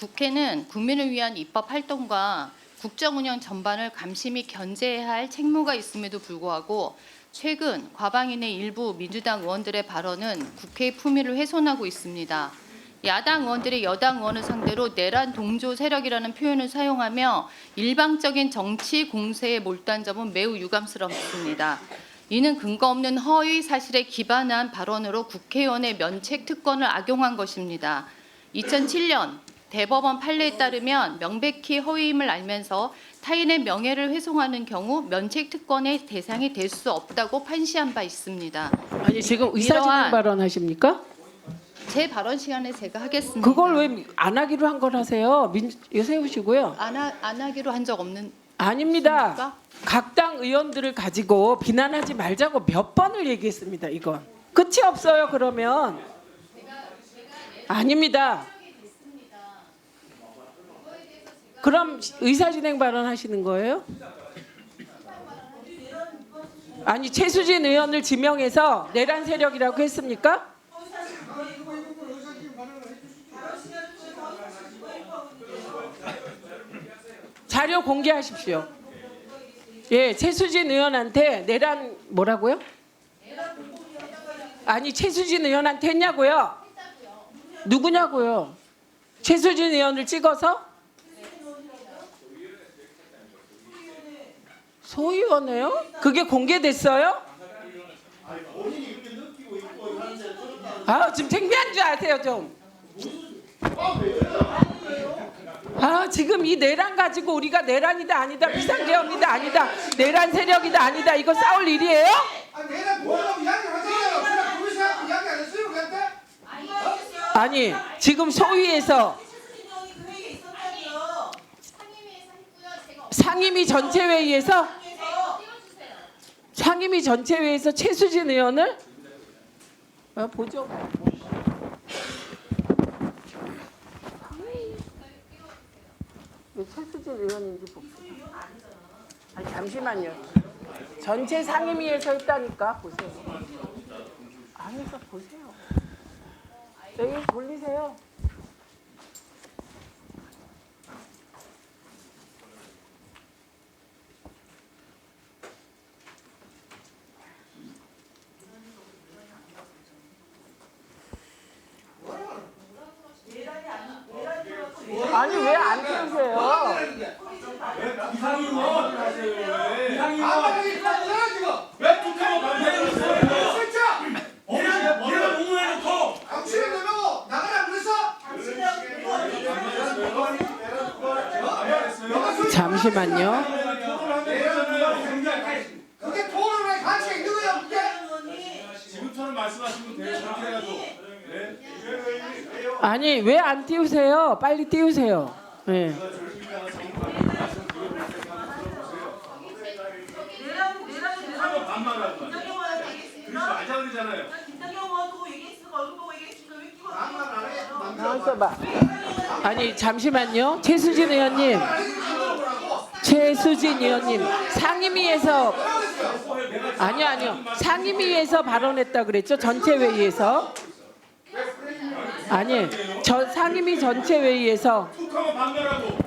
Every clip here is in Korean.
국회는 국민을 위한 입법 활동과 국정 운영 전반을 감시 및 견제해야 할 책무가 있음에도 불구하고 최근 과방인의 일부 민주당 의원들의 발언은 국회의 품위를 훼손하고 있습니다. 야당 의원들이 여당 의원을 상대로 내란 동조 세력이라는 표현을 사용하며 일방적인 정치 공세에 몰두한 점은 매우 유감스럽습니다. 이는 근거 없는 허위 사실에 기반한 발언으로 국회의원의 면책 특권을 악용한 것입니다. 2007년 대법원 판례에 따르면 명백히 허위임을 알면서 타인의 명예를 훼손하는 경우 면책 특권의 대상이 될 수 없다고 판시한 바 있습니다. 아니 지금 의사진행 이러한- 발언하십니까? 제 발언 시간에 제가 하겠습니다. 그걸 왜 안 하기로 한 걸 하세요? 민 이거 세우시고요. 안, 하, 안 하기로 한 적 없는 아닙니다. 각 당 의원들을 가지고 비난하지 말자고 몇 번을 얘기했습니다. 이건 끝이 없어요. 그러면 아닙니다. 그럼 의사 진행 발언하시는 거예요? 아니 최수진 의원을 지명해서 내란 세력이라고 했습니까? 자료 공개하십시오. 예, 최수진 의원한테 내란 뭐라고요? 아니 최수진 의원한테 했냐고요? 누구냐고요? 최수진 의원을 찍어서 소위원회요? 그게 공개됐어요? 아 지금 창피한 줄 아세요 좀. 아 지금 이 내란 가지고 우리가 내란이다 아니다 비상계엄이다 아니다 내란 세력이다 아니다 이거 싸울 일이에요? 아? 아니 지금 소위에서 상임위 전체 회의에서 상임위 전체 회의에서 최수진 의원을 아, 보죠. 왜 최수진 의원인지 봅시다. 아니 잠시만요. 전체 상임위에서 했다니까 보세요. 안에서 보세요. 여기 돌리세요. 아니 왜안 그랬어? 잠시만요. 그게 토론의 가치가 있는 거야, 그게? 지금처럼 말씀하시면 돼요. 그렇게 해가지고. 네? 아니 왜 안 띄우세요? 빨리 띄우세요. 네. 나와서 봐. 아니 잠시만요. 최수진 의원님. 최수진 의원님 상임위에서 아니요 아니요 상임위에서 발언했다 그랬죠 전체 회의에서 아니 저 상임위 전체 회의에서 툭 하면 반말하고.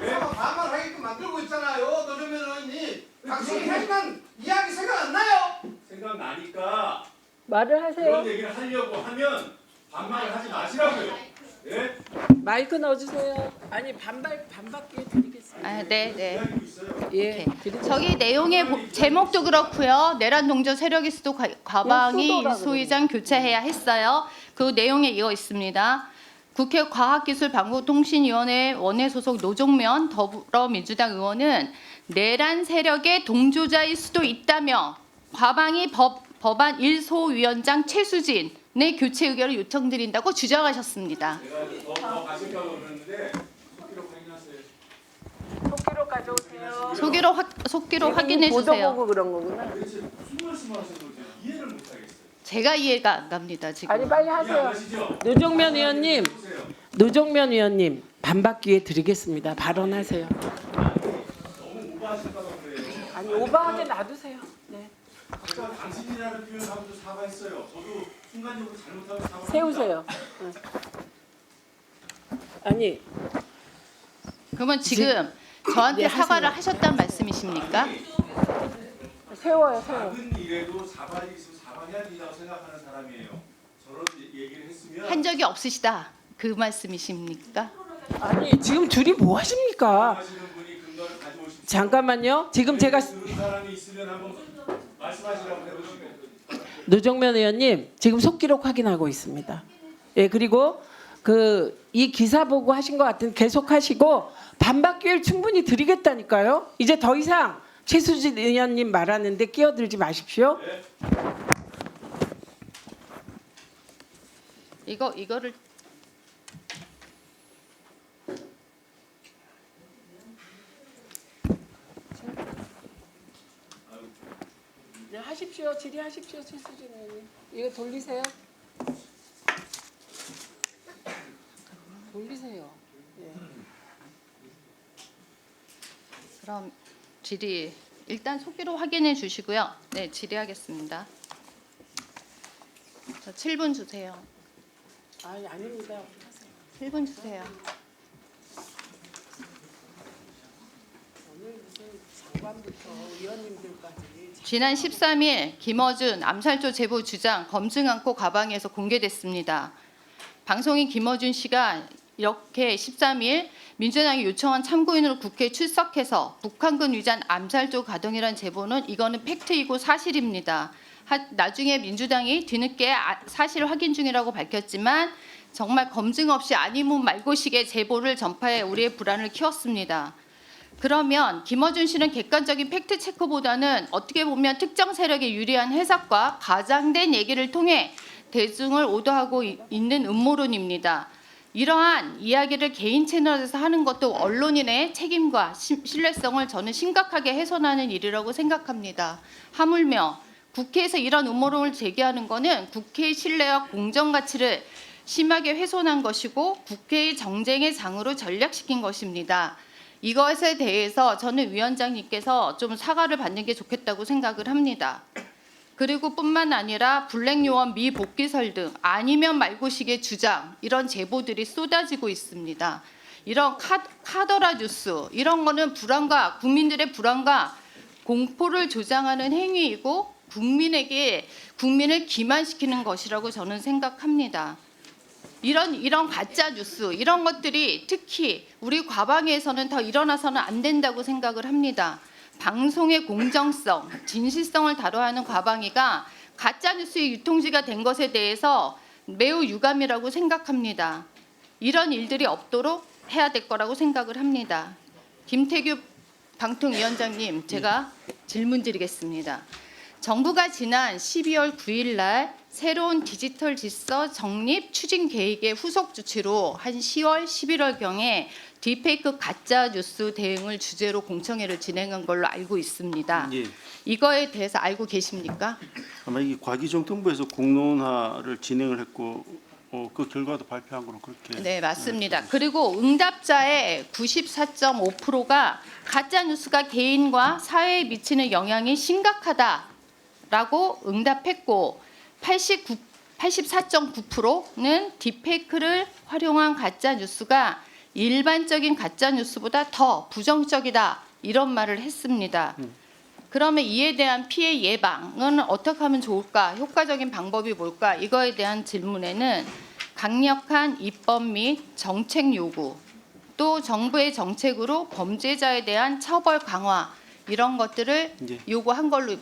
내가 반말 하게끔 만들고 있잖아요, 노조면 의원님. 당신이 하지만 이야기 생각 안 나요? 생각 나니까 말을 하세요. 그런 얘기를 하려고 하면 반말을 하지 마시라고요. 예? 마이크 넣어주세요. 아니 반발 반박기에 드리겠습니다. 아, 네, 네. 예. 저기 내용의 보- 제목도 그렇고요. 내란 동조 세력일 수도 과- 과방이 수도라 소위장 교체해야 했어요. 그 내용에 이어 있습니다. 국회 과학기술방송통신위원회 원내 소속 노종면 더불어민주당 의원은 내란 세력의 동조자일 수도 있다며 과방이 법, 법안 1소 위원장 최수진의 교체 의결을 요청드린다고 주장하셨습니다. 내가 더, 더 그러는데. 가져오세요. 소기로 확, 속기로 확인해 주세요. 보고 그런 거구나. 도대체 무슨 말씀 하시는 건지 이해를 못 하겠어요. 제가 이해가 안 갑니다 지금. 아니 빨리 하세요. 노종면 의원님, 보세요. 노종면 의원님 반박 기회 드리겠습니다. 발언하세요. 너무 오버하실까봐 그래요. 아니 오버하게 놔두세요. 네. 아까 당신이라는 표현하고도 사과했어요. 저도 순간적으로 잘못하고 사과. 세우세요. 아니 그러면 지금 저한테 네, 사과를 하셨단 말씀이십니까? 세워요 세워. 작은 일에도 사과이 있으면 사과해야 된다고 생각하는 사람이에요. 저런 얘기를 했으면 한 적이 없으시다. 그 말씀이십니까? 아니 지금 둘이 뭐 하십니까? 하시는 분이 근거를 가져오십시오. 잠깐만요. 지금 제가 들은 사람이 있으면 한번 말씀하시라고 해보시고. 노정면 의원님 지금 속기록 확인하고 있습니다. 예 그리고 그 이 기사 보고 하신 것 같은 계속 하시고 반박 기회를 충분히 드리겠다니까요. 이제 더 이상 최수진 의원님 말하는데 끼어들지 마십시오. 이거 이거를 네, 하십시오. 질의하십시오, 최수진 의원님. 이거 돌리세요. 돌리세요. 예. 그럼 질의 일단 속기로 확인해 주시고요. 네, 질의하겠습니다. 저 7분 주세요. 아니 아닙니다. 7분 주세요. 오늘 무슨 장관부터 의원님들까지 지난 13일 김어준 암살조 제보 주장 검증 않고 가방에서 공개됐습니다. 방송인 김어준 씨가 이렇게 13일 민주당이 요청한 참고인으로 국회에 출석해서 북한군 위장 암살조 가동이란 제보는 이거는 팩트이고 사실입니다. 하- 나중에 민주당이 뒤늦게 아- 사실 확인 중이라고 밝혔지만 정말 검증 없이 아니면 말고식의 제보를 전파해 우리의 불안을 키웠습니다. 그러면 김어준 씨는 객관적인 팩트 체크보다는 어떻게 보면 특정 세력에 유리한 해석과 가장된 얘기를 통해 대중을 오도하고 이- 있는 음모론입니다. 이러한 이야기를 개인 채널에서 하는 것도 언론인의 책임과 시- 신뢰성을 저는 심각하게 훼손하는 일이라고 생각합니다. 하물며 국회에서 이런 음모론을 제기하는 것은 국회의 신뢰와 공정 가치를 심하게 훼손한 것이고 국회의 정쟁의 장으로 전략시킨 것입니다. 이것에 대해서 저는 위원장님께서 좀 사과를 받는 게 좋겠다고 생각을 합니다. 그리고 뿐만 아니라 블랙 요원 미복귀설 등 아니면 말고식의 주장 이런 제보들이 쏟아지고 있습니다. 이런 카, 카더라 뉴스 이런 거는 불안과 국민들의 불안과 공포를 조장하는 행위이고 국민에게 국민을 기만시키는 것이라고 저는 생각합니다. 이런 이런 가짜 뉴스 이런 것들이 특히 우리 과방에서는 더 일어나서는 안 된다고 생각을 합니다. 방송의 공정성, 진실성을 다뤄야 하는 과방위가 가짜 뉴스의 유통지가 된 것에 대해서 매우 유감이라고 생각합니다. 이런 일들이 없도록 해야 될 거라고 생각을 합니다. 김태규 방통위원장님, 제가 질문 드리겠습니다. 정부가 지난 12월 9일 날 새로운 디지털 질서 정립 추진 계획의 후속 조치로 한 10월 11월 경에 딥페이크 가짜 뉴스 대응을 주제로 공청회를 진행한 걸로 알고 있습니다. 예, 이거에 대해서 알고 계십니까? 아마 이게 과기정통부에서 공론화를 진행을 했고 어, 그 결과도 발표한 거로 그렇게 네, 맞습니다. 그리고 응답자의 94.5%가 가짜 뉴스가 개인과 사회에 미치는 영향이 심각하다라고 응답했고 89 84.9%는 딥페이크를 활용한 가짜 뉴스가 일반적인 가짜 뉴스보다 더 부정적이다 이런 말을 했습니다. 그러면 이에 대한 피해 예방은 어떻게 하면 좋을까? 효과적인 방법이 뭘까? 이거에 대한 질문에는 강력한 입법 및 정책 요구, 또 정부의 정책으로 범죄자에 대한 처벌 강화 이런 것들을 예. 요구한 걸로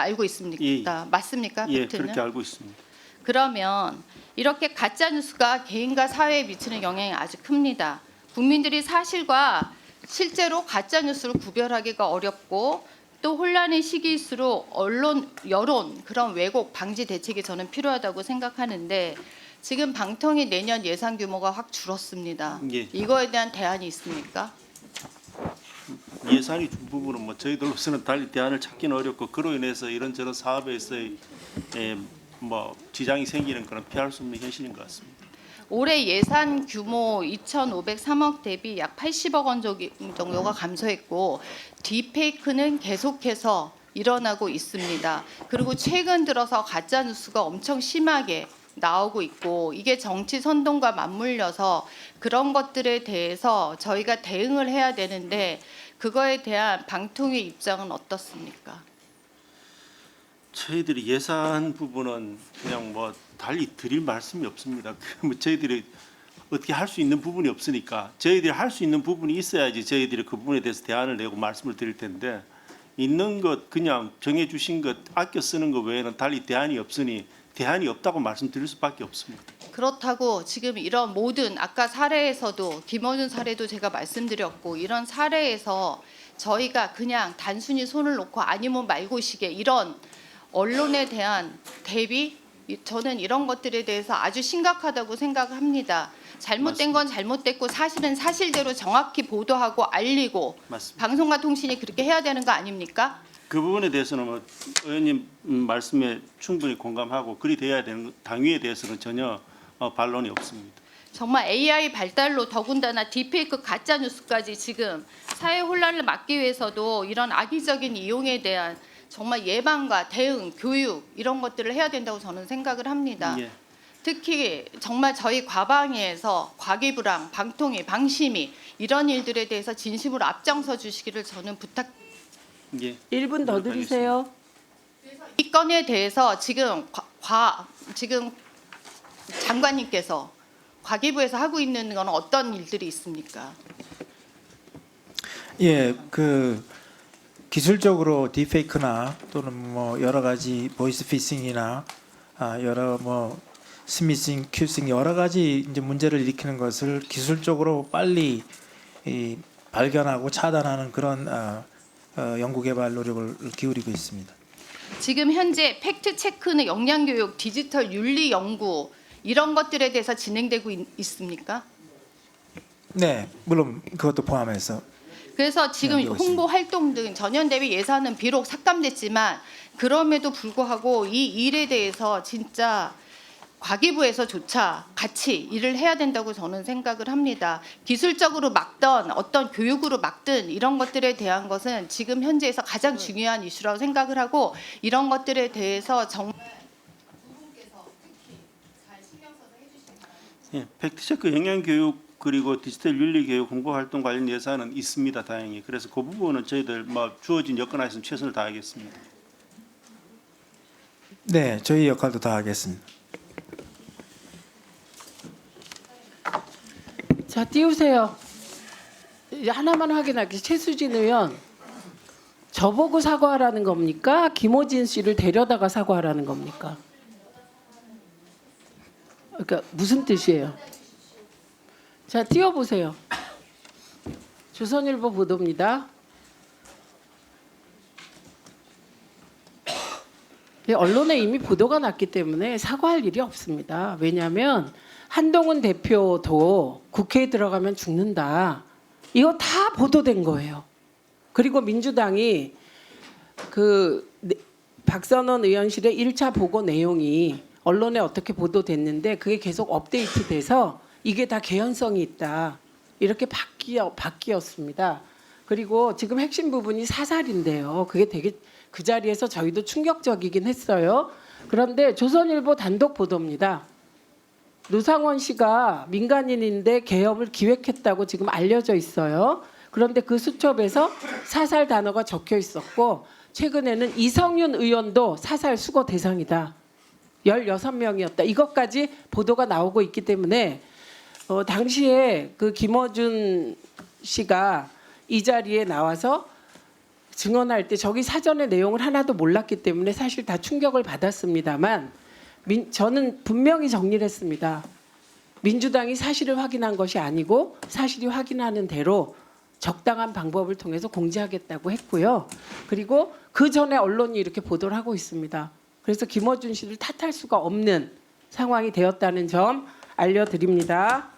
알고 있습니다. 맞습니까? 예 팩트는? 그렇게 알고 있습니다. 그러면 이렇게 가짜 뉴스가 개인과 사회에 미치는 영향이 아주 큽니다. 국민들이 사실과 실제로 가짜 뉴스를 구별하기가 어렵고 또 혼란의 시기일수록 언론 여론 그런 왜곡 방지 대책이 저는 필요하다고 생각하는데 지금 방통위 내년 예산 규모가 확 줄었습니다. 예. 이거에 대한 대안이 있습니까? 예산이 준 부분은 뭐 저희들로서는 달리 대안을 찾기는 어렵고 그로 인해서 이런저런 사업에서의 에, 뭐 지장이 생기는 그런 피할 수 없는 현실인 것 같습니다. 올해 예산 규모 2,503억 대비 약 80억 원 정도가 감소했고 딥페이크는 계속해서 일어나고 있습니다. 그리고 최근 들어서 가짜 뉴스가 엄청 심하게 나오고 있고 이게 정치 선동과 맞물려서 그런 것들에 대해서 저희가 대응을 해야 되는데 그거에 대한 방통위 입장은 어떻습니까? 저희들이 예산 부분은 그냥 뭐 달리 드릴 말씀이 없습니다. 그뭐 저희들이 어떻게 할 수 있는 부분이 없으니까 저희들이 할 수 있는 부분이 있어야지 저희들이 그 부분에 대해서 대안을 내고 말씀을 드릴 텐데 있는 것 그냥 정해 주신 것 아껴 쓰는 것 외에는 달리 대안이 없으니 대안이 없다고 말씀드릴 수밖에 없습니다. 그렇다고 지금 이런 모든 아까 사례에서도 김원준 사례도 제가 말씀드렸고 이런 사례에서 저희가 그냥 단순히 손을 놓고 아니면 말고시게 이런 언론에 대한 대비 이- 저는 이런 것들에 대해서 아주 심각하다고 생각합니다. 잘못된 건 잘못됐고 사실은 사실대로 정확히 보도하고 알리고 맞습니다. 방송과 통신이 그렇게 해야 되는 거 아닙니까? 그 부분에 대해서는 뭐 의원님 음, 말씀에 충분히 공감하고 그리 돼야 되는 것, 당위에 대해서는 전혀 어, 반론이 없습니다. 정말 AI 발달로 더군다나 딥페이크 가짜 뉴스까지 지금 사회 혼란을 막기 위해서도 이런 악의적인 이용에 대한 정말 예방과 대응, 교육 이런 것들을 해야 된다고 저는 생각을 합니다. 예. 특히 정말 저희 과방위에서 과기부랑 방통위, 방심위 이런 일들에 대해서 진심으로 앞장서 주시기를 저는 부탁. 예. 1분 더 드리세요. 이 건에 대해서 지금 과, 과- 지금 장관님께서 과기부에서 하고 있는 건 어떤 일들이 있습니까? 예, 그 기술적으로 딥페이크나 또는 뭐 여러 가지 보이스 피싱이나 아 여러 뭐 스미싱, 큐싱 여러 가지 이제 문제를 일으키는 것을 기술적으로 빨리 이 발견하고 차단하는 그런 어, 어, 연구개발 노력을 기울이고 있습니다. 지금 현재 팩트 체크는 역량 교육, 디지털 윤리 연구 이런 것들에 대해서 진행되고 있, 있습니까? 네, 물론 그것도 포함해서 그래서 지금 홍보 활동 등 전년 대비 예산은 비록 삭감됐지만 그럼에도 불구하고 이 일에 대해서 진짜 과기부에서조차 같이 일을 해야 된다고 저는 생각을 합니다. 기술적으로 막던 어떤 교육으로 막든 이런 것들에 대한 것은 지금 현재에서 가장 중요한 이슈라고 생각을 하고 이런 것들에 대해서 정말 두 분께서 특히 잘 신경 써서 해주시기 바랍니다. 예, 팩트체크 영양 교육 그리고 디지털 윤리 교육 홍보 활동 관련 예산은 있습니다. 다행히. 그래서 그 부분은 저희들 뭐 주어진 여건 하에서 최선을 다하겠습니다. 네, 저희 역할도 다 하겠습니다. 자, 띄우세요. 하나만 확인할게요. 최수진 의원. 저보고 사과하라는 겁니까? 김호진 씨를 데려다가 사과하라는 겁니까? 그러니까 무슨 뜻이에요? 자, 띄워보세요. 조선일보 보도입니다. 예, 언론에 이미 보도가 났기 때문에 사과할 일이 없습니다. 왜냐하면 한동훈 대표도 국회에 들어가면 죽는다. 이거 다 보도된 거예요. 그리고 민주당이 그 네- 박선원 의원실의 1차 보고 내용이 언론에 어떻게 보도됐는데 그게 계속 업데이트 돼서 이게 다 개연성이 있다. 이렇게 바뀌어 바뀌었습니다. 그리고 지금 핵심 부분이 사살인데요. 그게 되게 그 자리에서 저희도 충격적이긴 했어요. 그런데 조선일보 단독 보도입니다. 노상원 씨가 민간인인데 계엄을 기획했다고 지금 알려져 있어요. 그런데 그 수첩에서 사살 단어가 적혀 있었고 최근에는 이성윤 의원도 사살 수거 대상이다. 16명이었다. 이것까지 보도가 나오고 있기 때문에 어, 당시에 그 김어준 씨가 이 자리에 나와서 증언할 때 저기 사전의 내용을 하나도 몰랐기 때문에 사실 다 충격을 받았습니다만 민, 저는 분명히 정리를 했습니다. 민주당이 사실을 확인한 것이 아니고 사실이 확인하는 대로 적당한 방법을 통해서 공지하겠다고 했고요. 그리고 그 전에 언론이 이렇게 보도를 하고 있습니다. 그래서 김어준 씨를 탓할 수가 없는 상황이 되었다는 점 알려드립니다.